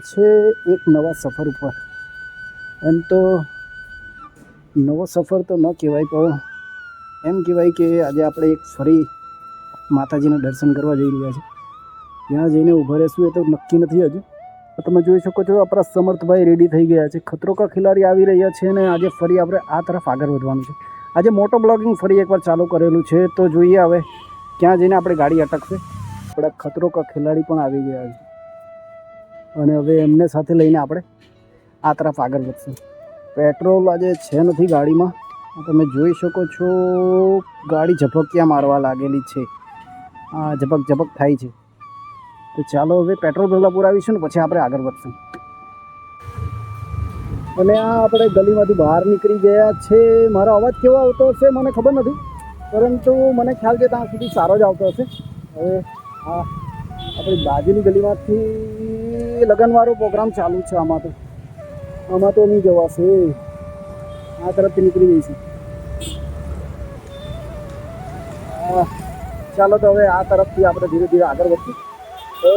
રહ્યા છે એક નવા સફર ઉપર. એમ તો નવો સફર તો ન કહેવાય, પણ એમ કહેવાય કે આજે આપણે એક ફરી માતાજીના દર્શન કરવા જઈ રહ્યા છે ત્યાં જઈને ઊભા રહેશું એ તો નક્કી નથી હજુ. તમે જોઈ શકો છો, આપણા સમર્થભાઈ રેડી થઈ ગયા છે. ખતરો કા ખિલાડી આવી રહ્યા છે અને આજે ફરી આપણે આ તરફ આગળ વધવાનું છે. આજે મોટો બ્લોગિંગ ફરી એકવાર ચાલુ કરેલું છે. તો જોઈએ હવે ક્યાં જઈને આપણે ગાડી અટકશે. આપણા ખતરો કા ખેલાડી પણ આવી ગયા છે. અને હવે એમને સાથે લઈને આપણે આ તરફ આગળ વધશું. પેટ્રોલ આજે છે નથી ગાડીમાં. તમે જોઈ શકો છો, ગાડી ઝપકિયા મારવા લાગેલી છે. આ ઝપક ઝપક થાય છે. તો ચાલો હવે પેટ્રોલ પહેલાં પુરાવીશું ને પછી આપણે આગળ વધશું. અને આ આપણે ગલીમાંથી બહાર નીકળી ગયા છે. મારો અવાજ કેવો આવતો હશે મને ખબર નથી. પરંતુ મને ખ્યાલ છે ત્યાં સુધી સારો જ આવતો હશે. હવે આ આપણી બાજુની ગલીમાંથી લગ્નવાળો પ્રોગ્રામ ચાલુ છે આમાં તો. આમાં તો નહીં જવાશે. આ તરફથી નીકળી જઈશું. આ, ચાલો તો હવે આ તરફથી આપણે ધીરે ધીરે આગળ વધશું તો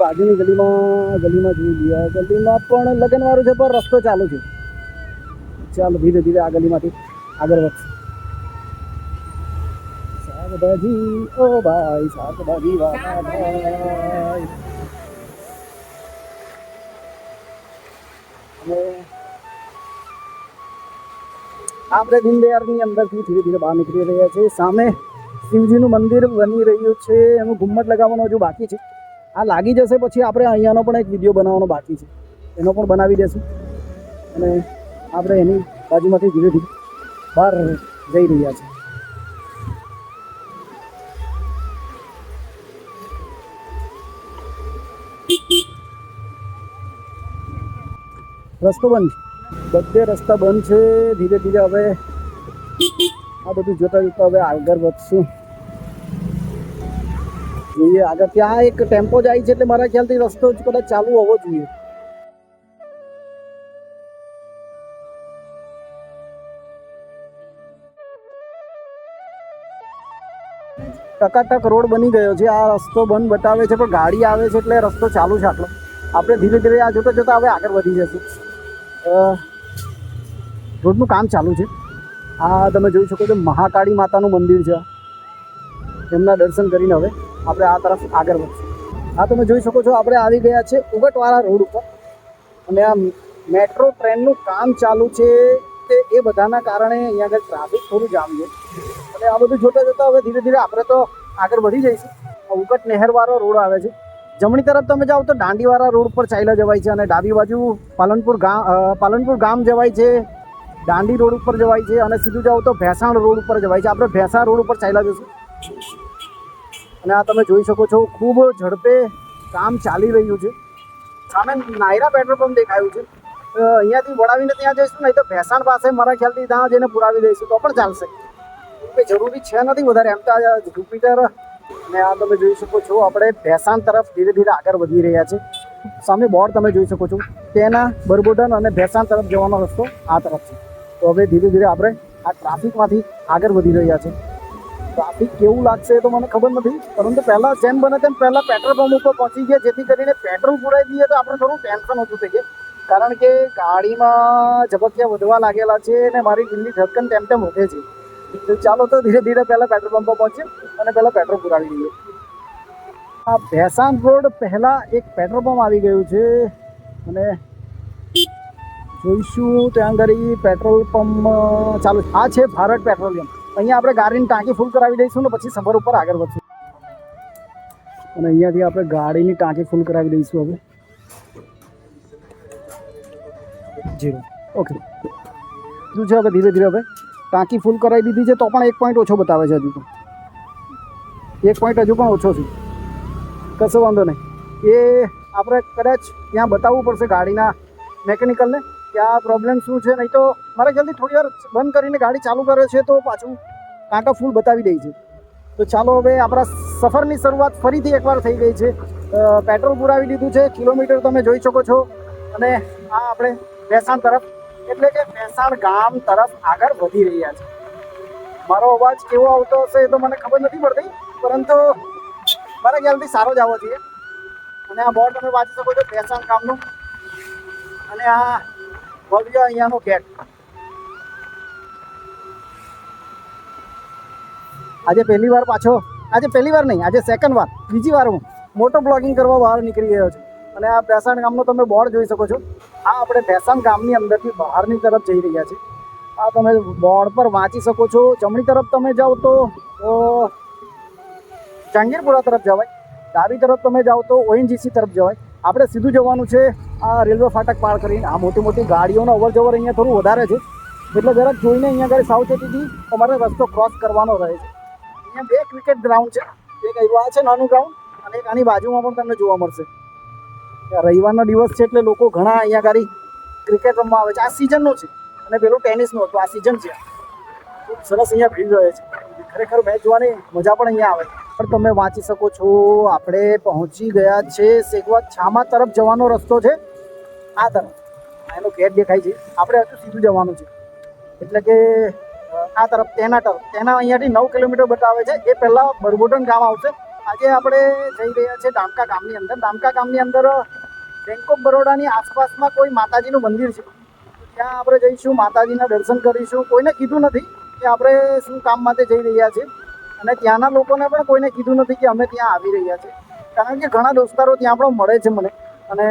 બાજુની ગલીમાં ગલીમાં જોઈ લઈએ. ગલીમાં પણ લગનવાળું છે પણ રસ્તો ચાલુ છે. ચાલો ધીરે ધીરે આ ગલીમાંથી આગળ વધશું શાકભાજી ઓ ભાઈ શાકભાજી વાળા ભાઈ. આપણે દીનદયાળની અંદરથી ધીરે ધીરે બહાર નીકળી રહ્યા છે સામે શિવજીનું મંદિર બની રહ્યું છે. એનું ઘુમ્મટ લગાવવાનો હજુ બાકી છે. આ લાગી જશે પછી આપણે અહીંયાનો પણ એક વીડિયો બનાવવાનો બાકી છે. એનો પણ બનાવી દેશું. અને આપણે એની બાજુમાંથી ધીરે ધીરે બહાર જઈ રહ્યા છે રસ્તો બંધ બધે રસ્તા બંધ છે, ધીરે ધીરે હવે આ બધું જોતા જોતા હવે આગળ વધશું. જોઈએ, આગળ ત્યાં એક ટેમ્પો જાય છે એટલે મારા ખ્યાલથી રસ્તો જ કદાચ ચાલુ હોવો જોઈએ. ટકાટક રોડ બની ગયો છે, આ રસ્તો બંધ બતાવે છે, પણ ગાડી આવે છે એટલે રસ્તો ચાલુ છે આટલો. આપણે ધીરે ધીરે આ જોતા જોતા હવે આગળ વધી જશું. રોડનું કામ ચાલુ છે. આ તમે જોઈ શકો છો મહાકાળી માતાનું મંદિર છે. એમના દર્શન કરીને હવે આપણે આ તરફ આગળ વધશું. આ તમે જોઈ શકો છો આપણે આવી ગયા છે ઉગટવાળા રોડ ઉપર. અને આ મેટ્રો ટ્રેનનું કામ ચાલુ છે તે એ બધાના કારણે અહીંયા આગળ ટ્રાફિક થોડું જામ છે. અને આ બધું જોતા જોતા હવે ધીરે ધીરે આપણે તો આગળ વધી જઈશું. ઉગટ નહેરવાળો રોડ આવે છે. જમણી તરફ તમે જાઓ તો દાંડીવાળા રોડ પર ચાલ્યા જવાય છે અને ડાબી બાજુ પાલનપુર ગામ પાલનપુર ગામ જવાય છે. દાંડી રોડ ઉપર જવાય છે અને સીધું જાઓ તો ભેસાણ રોડ ઉપર જવાય છે. આપણે ભેસાણ રોડ ઉપર ચાલ્યા જશું અને આ તમે જોઈ શકો છો, ખૂબ ઝડપે કામ ચાલી રહ્યું છે. સામે નાયરા પેટ્રોલ પંપ દેખાયું છે. અહીંયાથી વડાવીને ત્યાં જઈશું, નહીં તો ભેસાણ પાસે મારા ખ્યાલથી ત્યાં જઈને પુરાવી દઈશું, તો પણ ચાલશે. કે જરૂરી છે નથી વધારે. એમ તો જુપિટર અને આ તમે જોઈ શકો છો, આપણે ભેસાણ તરફ ધીરે ધીરે આગળ વધી રહ્યા છે સામે બોર્ડ તમે જોઈ શકો છો, તેના બરબોડન અને ભેસાણ તરફ જવાનો રસ્તો આ તરફ છે. તો હવે ધીરે ધીરે આપણે આ ટ્રાફિકમાંથી આગળ વધી રહ્યા છે ટ્રાફિક કેવું લાગશે એ તો મને ખબર નથી, પરંતુ પહેલાં જેમ બને તેમ પહેલાં પેટ્રોલ પંપ ઉપર પહોંચી ગયા, જેથી કરીને પેટ્રોલ પુરાઈ દઈએ તો આપણે થોડું ટેન્શન ઓછું થઈ જાય. કારણ કે ગાડીમાં ઝબકિયા વધવા લાગેલા છે અને મારી દિલ્હી ધડકન તેમ તેમ વધે છે. ચાલો તો ધીરે ધીરે પહેલાં પેટ્રોલ પંપ પહોંચીએ અને પહેલાં પેટ્રોલ પુરાવી દઈએ આ ભેસાણ રોડ પહેલાં એક પેટ્રોલ પંપ આવી ગયું છે. અને જોઈશું ત્યાં આગળ પેટ્રોલ પંપ, ચાલુ. આ છે ભારત પેટ્રોલિયમ. અહીંયા આપણે ગાડીની ટાંકી ફૂલ કરાવી દઈશું ને પછી સફર ઉપર આગળ વધશું. અને અહીંયાથી આપણે ગાડીની ટાંકી ફૂલ કરાવી દઈશું હવે જીરો ઓકે શું છે હવે ધીરે ધીરે હવે? ટાંકી ફૂલ કરાવી દીધી છે, તો પણ એક પોઈન્ટ ઓછો બતાવે છે હજુ તો. એક પોઈન્ટ હજુ પણ ઓછો છે. કશો વાંધો નહીં. એ આપણે કદાચ ત્યાં બતાવવું પડશે ગાડીના મેકેનિકલને કે આ પ્રોબ્લેમ શું છે? નહીં તો મારા ખ્યાલથી થોડી વાર બંધ કરીને ગાડી ચાલુ કરે છે તો પાછું કાંટા ફૂલ બતાવી દે છે. તો ચાલો હવે આપણા સફરની શરૂઆત ફરીથી એકવાર થઈ ગઈ છે. પેટ્રોલ પુરાવી દીધું છે. કિલોમીટર તમે જોઈ શકો છો. અને આ આપણે બેસાણ તરફ એટલે કે ભેસાણ ગામ તરફ આગળ વધી રહ્યા છે. મારો અવાજ કેવો આવતો હશે એ તો મને ખબર નથી પડતી, પરંતુ મારા ખ્યાલથી સારો જ આવવો જોઈએ. અને આ બોર્ડ તમે વાંચી શકો છો ભેસાણ ગામનું. અને આ ભવ્ય અહીંયાનો ગેટ. આજે પહેલી વાર પાછો, આજે પહેલી વાર નહીં, આજે સેકન્ડ વાર, બીજી વાર હું. મોટો બ્લોગિંગ કરવા બહાર નીકળી ગયો છું. અને આ ભેસાણ ગામનો તમે બોર્ડ જોઈ શકો છો. આ આપણે ભેસાણ ગામની અંદરથી બહારની તરફ જઈ રહ્યા છીએ. આ તમે બોર્ડ પર વાંચી શકો છો. જમણી તરફ તમે જાઓ તો જહાંગીરપુરા તરફ જવાય. ડાબી તરફ તમે જાઓ તો ઓએનજીસી તરફ જવાય. આપણે સીધું જવાનું છે, આ રેલવે ફાટક પાર કરીને. આ મોટી મોટી ગાડીઓનો અવર જવર અહીંયા થોડું વધારે છે. એટલે જરાક જોઈને અહીંયા આગળ સાવચેતીથી તમારે રસ્તો ક્રોસ કરવાનો રહે છે. અહીંયા બે ક્રિકેટ ગ્રાઉન્ડ છે. એક આવ્યું, આ છે નાનું ગ્રાઉન્ડ અને એક આની બાજુમાં પણ તમને જોવા મળશે. રવિવારનો દિવસ છે એટલે લોકો ઘણા અહીંયા આગળ ક્રિકેટ રમવા આવે છે. આ સિઝનનો છે. અને પેલું ટેનિસનું હતું. આ સિઝન છે. ખૂબ સરસ અહીંયા ભીડ રહે છે. ખરેખર મેચ જોવાની મજા પણ અહીંયા આવે. પણ તમે વાંચી શકો છો, આપણે પહોંચી ગયા છે સેગવા છામા તરફ જવાનો રસ્તો છે. આ તરફ. એનો ગેટ દેખાય છે. આપણે હજુ સીધું જવાનું છે. એટલે કે આ તરફ, તેના તરફ. તેના અહીંયાથી નવ કિલોમીટર બતાવે છે. એ પહેલાં બરબોટન ગામ આવશે. આજે આપણે જઈ રહ્યા છીએ ડામકા ગામની અંદર. ડામકા ગામની અંદર બેંક ઓફ બરોડાની આસપાસમાં કોઈ માતાજીનું મંદિર છે? ત્યાં આપણે જઈશું, માતાજીના દર્શન કરીશું. કોઈને કીધું નથી કે આપણે શું કામ માટે જઈ રહ્યા છીએ. અને ત્યાંના લોકોને પણ કોઈને કીધું નથી કે અમે ત્યાં આવી રહ્યા છીએ. કારણ કે ઘણા દોસ્તારો ત્યાં પણ મળે છે મને. અને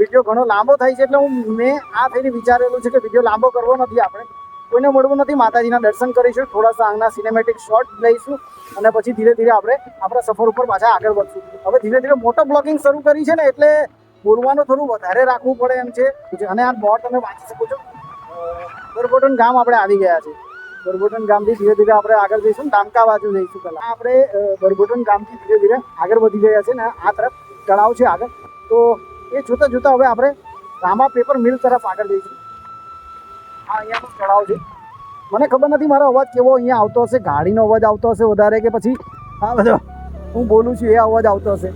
વીડિયો ઘણો લાંબો થાય છે એટલે હું મેં આ ફેરી વિચારેલું છે કે વીડિયો લાંબો કરવો નથી આપણે. કોઈને મળવું નથી, માતાજીના દર્શન કરીશું થોડા સાંગના સિનેમેટિક શોટ લઈશું, અને પછી ધીરે ધીરે આપણે આપણા સફર ઉપર પાછા આગળ વધશું. હવે ધીરે ધીરે મોટો બ્લોગિંગ શરૂ કરી છે ને, એટલે બોલવાનું થોડું વધારે રાખવું પડે એમ છે. અને આ બોર્ડ તમે વાંચી શકો છો. ગરગોટન ગામ આપણે આવી ગયા છે ગરગોટન ગામથી ધીરે ધીરે આપણે આગળ જઈશું ડામકા બાજુ જઈશું પહેલાં. આપણે ગરગોટન ગામથી ધીરે ધીરે આગળ વધી ગયા છે ને આ તરફ તળાવ છે આગળ. તો એ જોતાં જોતાં હવે આપણે રામા પેપર મિલ તરફ આગળ જઈશું. આ અહીંયાનું તળાવ છે. મને ખબર નથી મારો અવાજ કેવો અહીંયા આવતો હશે. ગાડીનો અવાજ આવતો હશે વધારે કે પછી? હા, બધો. હું બોલું છું, એ અવાજ આવતો હશે.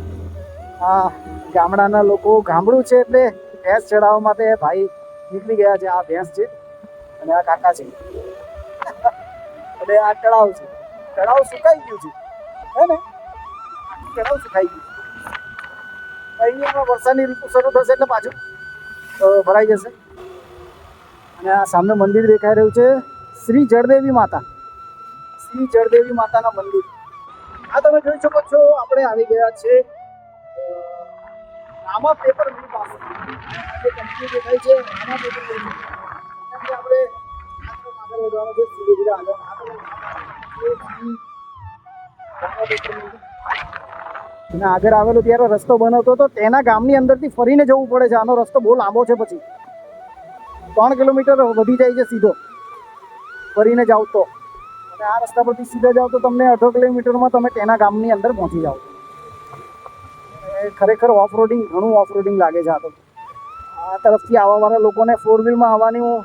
આ ગામડાના લોકો ગામડું છે એટલે ભેંસ ચડાવવા માટે ભાઈ નીકળી ગયા છે. આ ભેંસ છે અને આ કાકા છે. અને આ તળાવ છે. તળાવ સુકાઈ ગયું છે. હે ને? તળાવ સુકાઈ ગયું અહીંયા વરસાદની ઋતુ શરૂ થશે એટલે પાછું ભરાઈ જશે. અને આ સામે મંદિર દેખાઈ રહ્યું છે. શ્રી જળદેવી માતા. શ્રી જળદેવી માતાના મંદિર. આ તમે જોઈ શકો છો, આપણે આવી ગયા છે રામા પેપર મિલ પાસે આ જે દેખાય છે રામા પેપર લીક કારણ કે આપણે આગળ વધવાનો છે ધીરે ધીરે આગળ અને આગળ આવેલો ત્યારે રસ્તો બનાવતો હતો, તેના ગામની અંદરથી ફરીને જવું પડે છે. આનો રસ્તો બહુ લાંબો છે પછી. ત્રણ કિલોમીટર વધી જાય છે સીધો. ફરીને જાઓ તો. અને આ રસ્તા પરથી સીધા જાઓ તો તમને અઢો કિલોમીટરમાં તમે તેના ગામની અંદર પહોંચી જાઓ ખરેખર ઓફ રોડિંગ ઘણું ઓફ રોડિંગ લાગે છે આ તો. આ તરફથી આવવાવાળા લોકોને ફોર વ્હીલમાં આવવાની હું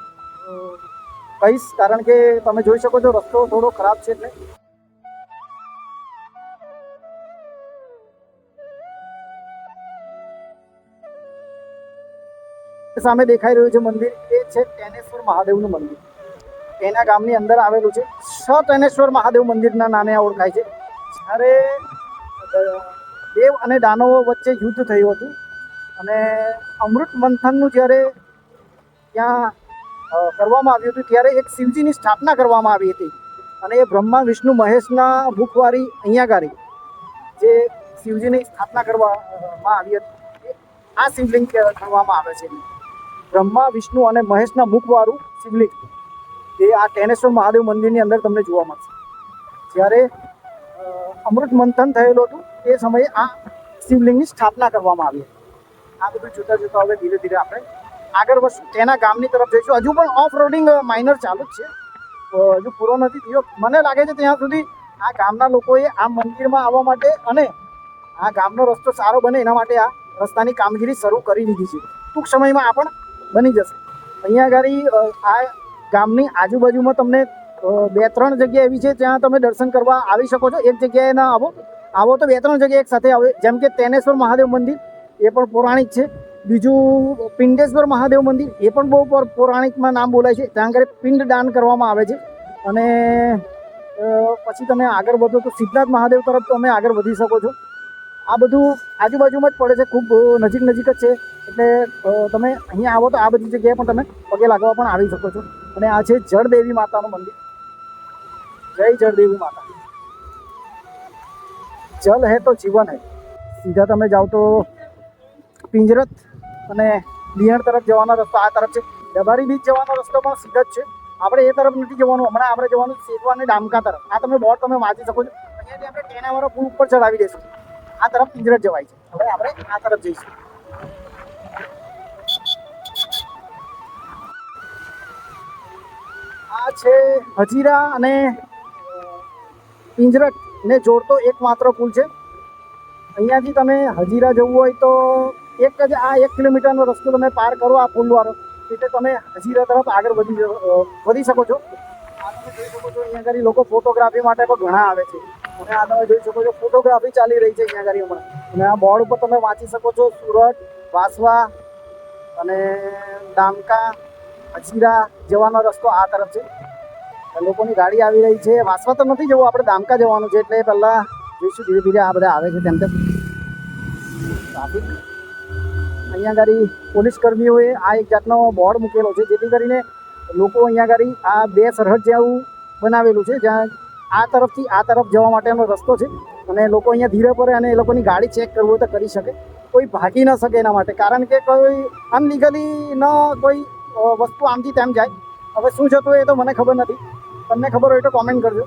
કહીશ, કારણ કે તમે જોઈ શકો છો રસ્તો થોડો ખરાબ છે એટલે. સામે દેખાઈ રહ્યું છે મંદિર, એ છે ટેનેશ્વર મહાદેવનું મંદિર. તેના ગામની અંદર આવેલું છે. સ ટેનેશ્વર મહાદેવ મંદિરના નામે ઓળખાય છે. જ્યારે દેવ અને દાનવો વચ્ચે યુદ્ધ થયું હતું. અને અમૃત મંથનનું જ્યારે ત્યાં કરવામાં આવ્યું હતું, ત્યારે એક શિવજીની સ્થાપના કરવામાં આવી હતી. અને એ બ્રહ્મા, વિષ્ણુ, મહેશના મુખવારી અહીંયા ગાડી જે શિવજીની સ્થાપના કરવામાં આવી હતી. આ શિવલિંગ કરવામાં આવે છે. બ્રહ્મા, વિષ્ણુ અને મહેશના મુખવાળું શિવલિંગ. એ આ ટેનેશ્વર મહાદેવ મંદિરની અંદર તમને જોવા મળશે. જ્યારે અમૃત મંથન થયેલું હતું. એ સમયે આ શિવલિંગની સ્થાપના કરવામાં આવી આ બધું જોતા જોતા હવે ધીરે ધીરે આપણે આગળ વધશું. તેના ગામની તરફ જઈશું. હજુ પણ ઓફ રોડિંગ માઇનર ચાલુ જ છે. હજુ પૂરો નથી થયો. મને લાગે છે ત્યાં સુધી આ ગામના લોકોએ આ મંદિરમાં આવવા માટે અને આ ગામનો રસ્તો સારો બને એના માટે આ રસ્તાની કામગીરી શરૂ કરી દીધી છે. ટૂંક સમયમાં આ પણ બની જશે. અહીંયા આગળ આ ગામની આજુબાજુમાં તમને બે, ત્રણ જગ્યા એવી છે ત્યાં તમે દર્શન કરવા આવી શકો છો. એક જગ્યાએ ના આવો. આવો તો બે, ત્રણ જગ્યાએ એક સાથે આવે. જેમ કે તેનેશ્વર મહાદેવ મંદિર, એ પણ પૌરાણિક છે. બીજું પિંડેશ્વર મહાદેવ મંદિર, એ પણ બહુ પૌરાણિકમાં નામ બોલાય છે. ત્યાં આગળ પિંડ દાન કરવામાં આવે છે. અને પછી તમે આગળ વધો તો સિદ્ધનાથ મહાદેવ તરફ તમે આગળ વધી શકો છો. આ બધું આજુબાજુમાં જ પડે છે. ખૂબ નજીક નજીક જ છે. એટલે તમે અહીંયા આવો તો આ બધી જગ્યાએ પણ તમે પગે લાગવા પણ આવી શકો છો. અને આ છે જળદેવી માતાનું મંદિર. જય જળદેવી માતા જલ હે તો જીવન હે. સીધા તમે જાઓ તો પિંજરત અને બિહાર તરફ જવાનો રસ્તો, આ તરફ છે. ડબારી બીચ જવાનો રસ્તો પણ સીધા જ છે. આપણે એ તરફ નથી જવાનું, હમણાં આપણે જવાનું સેતવા અને ડામકા તરફ. આ તમે બોર્ડ તમે વાંચી શકો છો. અહીંયાથી આપણે ટેનાવાળા પુલ ઉપર ચડાવી દઈશું. આ તરફ પિંજરત જવાય છે. હવે આપણે આ તરફ જઈશું. આ છે હજીરા અને પિંજરત ને જોડતો એકમાત્ર પુલ છે. અહીંયાથી તમે હજીરા જવું હોય તો એક જ, આ એક કિલોમીટરનો રસ્તો તમે પાર કરો આ પુલવાળો. એટલે તમે હજીરા તરફ આગળ વધી વધી શકો છો. આ જોઈ શકો છો અહીંયા આગળ લોકો ફોટોગ્રાફી માટે પણ ઘણા આવે છે. અને આ તમે જોઈ શકો છો ફોટોગ્રાફી ચાલી રહી છે અહીંયા આગળ હમણાં. અને આ બોર્ડ ઉપર તમે વાંચી શકો છો સુરત, વાસવા અને ડામકા, હજીરા જવાનો રસ્તો આ તરફ છે. લોકોની ગાડી આવી રહી છે. વાસવા તો નથી જવું, આપણે દામકા જવાનું છે એટલે પહેલાં જોઈશું, ધીરે ધીરે આ બધા આવે છે તેમ તેમ. ટ્રાફિક. અહીંયા ગાડી પોલીસ કર્મીઓએ આ એક જાતનો બોર્ડ મૂકેલો છે, જેથી કરીને લોકો અહીંયા ગાડી આ બે સરહદ જેવું બનાવેલું છે, જ્યાં આ તરફથી આ તરફ જવા માટેનો રસ્તો છે અને લોકો અહીંયા ધીરે પડે અને એ લોકોની ગાડી ચેક કરવું તો કરી શકે. કોઈ ભાગી ન શકે એના માટે, કારણ કે કોઈ અનલીગલી ન કોઈ વસ્તુ આમથી તેમ જાય. હવે શું જતું એ તો મને ખબર નથી. તમને ખબર હોય તો કોમેન્ટ કરજો.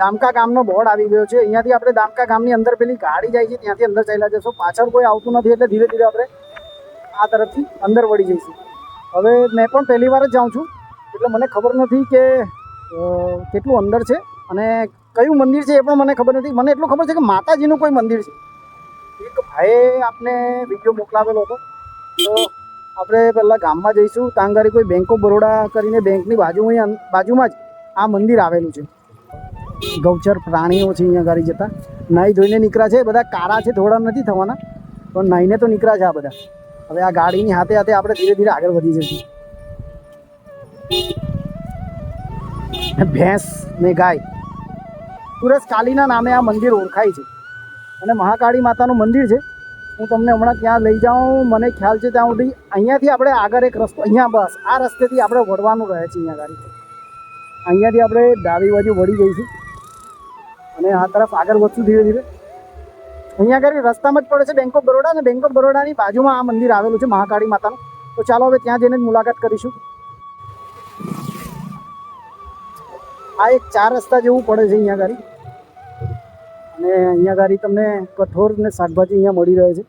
દામકા ગામનો બોર્ડ આવી ગયો છે. અહીંયાથી આપણે દામકા ગામની અંદર પેલી ગાડી જાય છે, ત્યાંથી અંદર ચાલ્યા જશો. પાછળ કોઈ આવતું નથી એટલે ધીરે ધીરે આપણે આ તરફથી અંદર વળી જઈશું. હવે મેં પણ પહેલી વાર જ જાઉં છું. એટલે મને ખબર નથી કે કેટલું અંદર છે અને કયું મંદિર છે એ પણ મને ખબર નથી. મને એટલું ખબર છે કે માતાજીનું કોઈ મંદિર છે. એક ભાઈએ આપને વીડિયો મોકલાવેલો હતો. તો આપણે પહેલાં ગામમાં જઈશું. તાંગારી કોઈ બેંક ઓફ બરોડા કરીને બેંકની બાજુમાં બાજુમાં જ આ મંદિર આવેલું છે. ગૌચર પ્રાણીઓ છે અહીંયા ગાડી જતા. નાહી ધોઈને નીકળ્યા છે બધા કાળા છે થોડા નથી થવાના, પણ નાહીને તો નીકળ્યા છે આ બધા. હવે આ ગાડીની હાથે હાથે આપણે ધીરે ધીરે આગળ વધી જઈશું. ભેંસ ને ગાય. સુરજ કાલીના નામે આ મંદિર ઓળખાય છે. અને મહાકાળી માતાનું મંદિર છે. હું તમને હમણાં ત્યાં લઈ જાઉં, મને ખ્યાલ છે ત્યાં સુધી અહીંયાથી આપણે આગળ એક રસ્તો, અહીંયા બસ, આ રસ્તેથી આપણે વળવાનું રહે છે અહીંયા ગાડી. અહીંયાથી આપણે ડાબી બાજુ વળી જઈશું. અને આ તરફ આગળ વધશું ધીરે ધીરે. અહીંયા આગળ રસ્તામાં જ પડે છે બેંક ઓફ બરોડા અને બેંક ઓફ બરોડાની બાજુમાં આ મંદિર આવેલું છે મહાકાળી માતાનું. તો ચાલો હવે ત્યાં જઈને જ મુલાકાત કરીશું. આ એક ચાર રસ્તા જેવું પડે છે અહીંયા આગળ. અને અહીંયા આગળ તમને કઠોર ને શાકભાજી અહીંયા મળી રહે છે.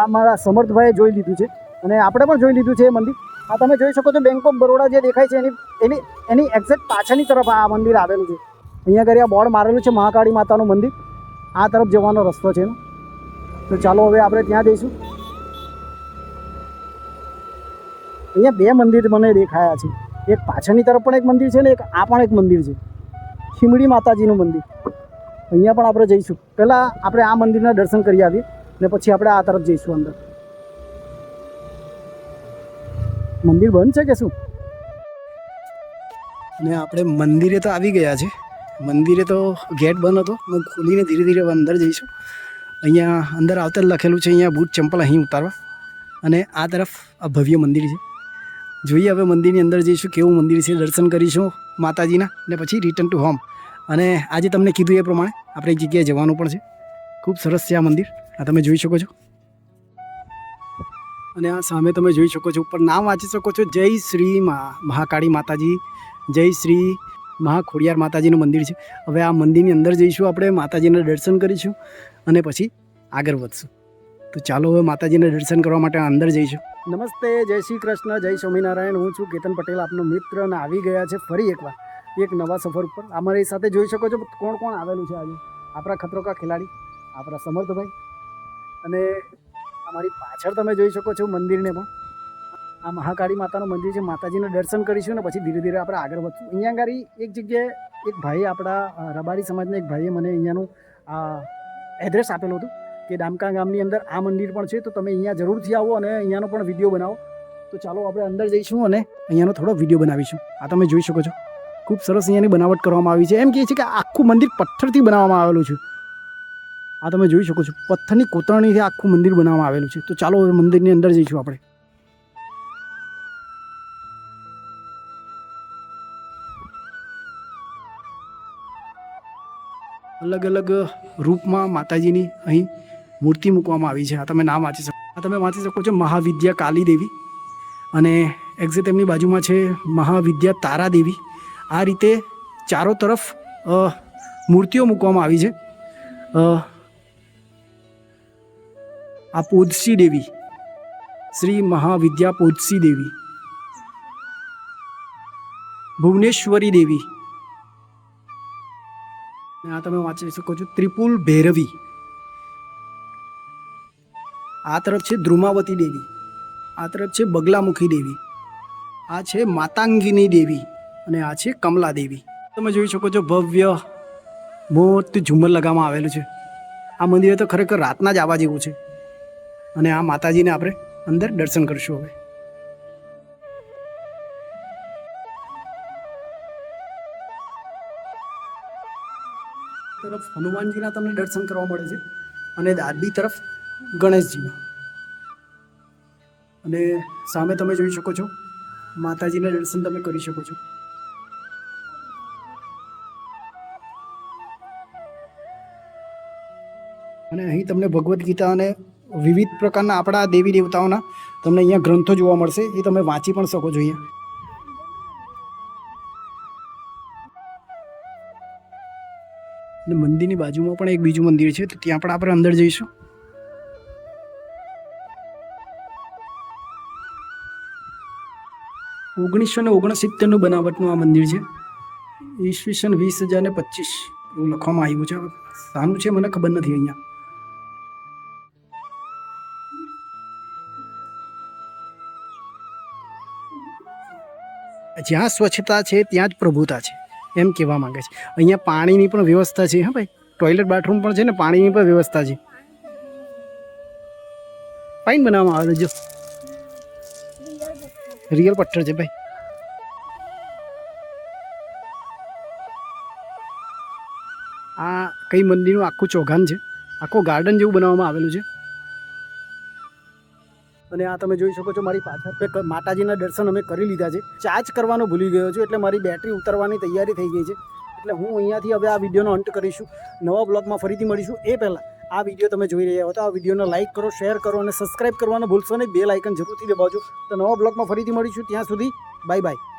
આ મારા સમર્થભાઈએ જોઈ લીધું છે. અને આપણે પણ જોઈ લીધું છે એ મંદિર. આ તમે જોઈ શકો છો બેંક ઓફ બરોડા જે દેખાય છે, એની એની એની એક્ઝેક્ટ પાછળની તરફ આ મંદિર આવેલું છે. અહીંયા આગળ આ બોર્ડ મારેલું છે મહાકાળી માતાનું મંદિર. આ તરફ જવાનો રસ્તો છે તો ચાલો હવે આપણે ત્યાં જઈશું. અહીંયા બે મંદિર મને દેખાયા છે. એક પાછળની તરફ પણ એક મંદિર છે ને એક આ પણ એક મંદિર છે. ખીમડી માતાજીનું મંદિર. અહીંયા પણ આપણે જઈશું. પહેલાં આપણે આ મંદિરના દર્શન કરી આવીએ ને પછી આપણે આ તરફ જઈશું અંદર. મંદિર બંધ છે કે શું? અને આપણે મંદિરે તો આવી ગયા છે મંદિરે તો ગેટ બંધ હતો. હું ખોલીને ધીરે ધીરે અંદર જઈશું. અહીંયા અંદર આવતા લખેલું છે, અહીંયા બૂટ ચંપલ અહીં ઉતારવા. અને આ તરફ આ ભવ્ય મંદિર છે. જોઈએ હવે મંદિરની અંદર જઈશું, કેવું મંદિર છે, દર્શન કરીશું માતાજીના, ને પછી રિટર્ન ટુ હોમ અને આજે તમને કીધું એ પ્રમાણે આપણે એક જગ્યાએ જવાનું પણ છે. ખૂબ સરસ છે આ મંદિર. આ તમે જોઈ શકો છો. અને આ સામે તમે જોઈ શકો છો, ઉપર નામ વાંચી શકો છો, જય શ્રી મા, મહાકાળી માતાજી, જય શ્રી મહાખોડિયાર માતાજીનું મંદિર છે. હવે આ મંદિરની અંદર જઈશું આપણે, માતાજીના દર્શન કરીશું અને પછી આગળ વધશું. તો ચાલો હવે માતાજીના દર્શન કરવા માટે અંદર જઈશું. નમસ્તે, જય શ્રી કૃષ્ણ, જય સ્વામિનારાયણ. હું છું કેતન પટેલ, આપનો મિત્ર અને આવી ગયા છે ફરી એકવાર, એક નવા સફર ઉપર. અમારી સાથે જોઈ શકો છો કોણ કોણ આવેલું છે આજે. આપણા ખતરો કા ખેલાડી, આપણા સમર્થભાઈ અને અમારી પાછળ તમે જોઈ શકો છો મંદિરને પણ. આ મહાકાળી માતાનું મંદિર છે. માતાજીના દર્શન કરીશું ને પછી ધીરે ધીરે આપણે આગળ વધશું. અહીંયા આગળ એક જગ્યાએ એક ભાઈએ આપણા રબારી સમાજના એક ભાઈએ મને અહીંયાનું એડ્રેસ આપેલું હતું કે ડામકા ગામની અંદર આ મંદિર પણ છે. તો તમે અહીંયા જરૂરથી આવો અને અહીંયાનો પણ વીડિયો બનાવો. તો ચાલો આપણે અંદર જઈશું અને અહીંયાનો થોડો વીડિયો બનાવીશું. આ તમે જોઈ શકો છો. ખૂબ સરસ અહીંયાની બનાવટ કરવામાં આવી છે. એમ કહે છે કે આખું મંદિર પથ્થરથી બનાવવામાં આવેલું છે. આ તમે જોઈ શકો છો, પથ્થરની કોતરણીથી આખું મંદિર બનાવવામાં આવેલું છે. તો ચાલો હવે મંદિરની અંદર જઈશું આપણે. અલગ અલગ રૂપમાં માતાજીની અહીં મૂર્તિ મૂકવામાં આવી છે. આ તમે નામ વાંચી શકો. આ તમે વાંચી શકો છો મહાવિદ્યા કાલી દેવી અને એક્ઝેક્ટ એમની બાજુમાં છે મહાવિદ્યા તારા દેવી આ રીતે ચારો તરફ મૂર્તિઓ મૂકવામાં આવી છે. આ પોદસી દેવી. શ્રી મહાવિદ્યા પોદસી દેવી. ભુવનેશ્વરી દેવી. આ તમે વાંચી શકો છો. ત્રિપુલ ભૈરવી. આ તરફ છે ધ્રુમાવતી દેવી. આ તરફ છે બગલામુખી દેવી. આ છે માતાંગીની દેવી અને આ છે કમલા દેવી. તમે જોઈ શકો છો ભવ્ય મોટું ઝુમ્મર લગાવવામાં આવેલું છે. આ મંદિરે તો ખરેખર રાતના જ આવવા જેવું છે. અને આ માતાજીને આપણે અંદર દર્શન કરશું હવે. તરફ હનુમાનજીના તમને દર્શન કરવા મળે છે અને ડાબી તરફ ગણેશજીના. અને સામે તમે જોઈ શકો છો, માતાજીના દર્શન તમે કરી શકો છો. અને અહીં તમને ભગવદ્ ગીતા અને વિવિધ પ્રકારના આપણા દેવી દેવતાઓના તમને અહીંયા ગ્રંથો જોવા મળશે, એ તમે વાંચી પણ શકો છો અહીંયા. અને મંદિરની બાજુમાં પણ એક બીજું મંદિર છે, તો ત્યાં પણ આપણે અંદર જઈશું. ઓગણીસો ને ઓગણસિત્તેરનું બનાવટનું આ મંદિર છે. ઈસવીસન વીસ હજાર ને પચીસ એવું લખવામાં આવ્યું છે. સારું છે મને ખબર નથી અહીંયા. જ્યાં સ્વચ્છતા છે, ત્યાં જ પ્રભુતા છે, એમ કહેવા માંગે છે. અહીંયા પાણીની પણ વ્યવસ્થા છે, હા ભાઈ. ટોયલેટ બાથરૂમ પણ છે ને, પાણીની પણ વ્યવસ્થા છે. ફાઇન બનાવવામાં આવે જો. રિયલ પથ્થર છે ભાઈ. આ કઈ મંદિરનું આખું ચોગાન છે? આખું ગાર્ડન જેવું બનાવવામાં આવેલું છે. અને આ તમે જોઈ શકો છો મારી પાછળ માતાજીના દર્શન અમે કરી લીધા છે. ચાર્જ કરવાનો ભૂલી ગયો છું એટલે મારી બેટરી ઉતરવાની તૈયારી થઈ ગઈ છે. એટલે હું અહીંયાથી હવે આ વિડીયોનો અંત કરીશું. નવા બ્લોગમાં ફરીથી મળીશું. એ પહેલાં આ વીડિયો તમે જોઈ રહ્યા હો તો આ વિડીયોને લાઇક કરો, શેર કરો અને સબસ્ક્રાઇબ કરવાનું ભૂલશો નહીં. બે લાઇકન જરૂરથી દબાવજો. તો નવા બ્લોગમાં ફરીથી મળીશું. ત્યાં સુધી બાય બાય.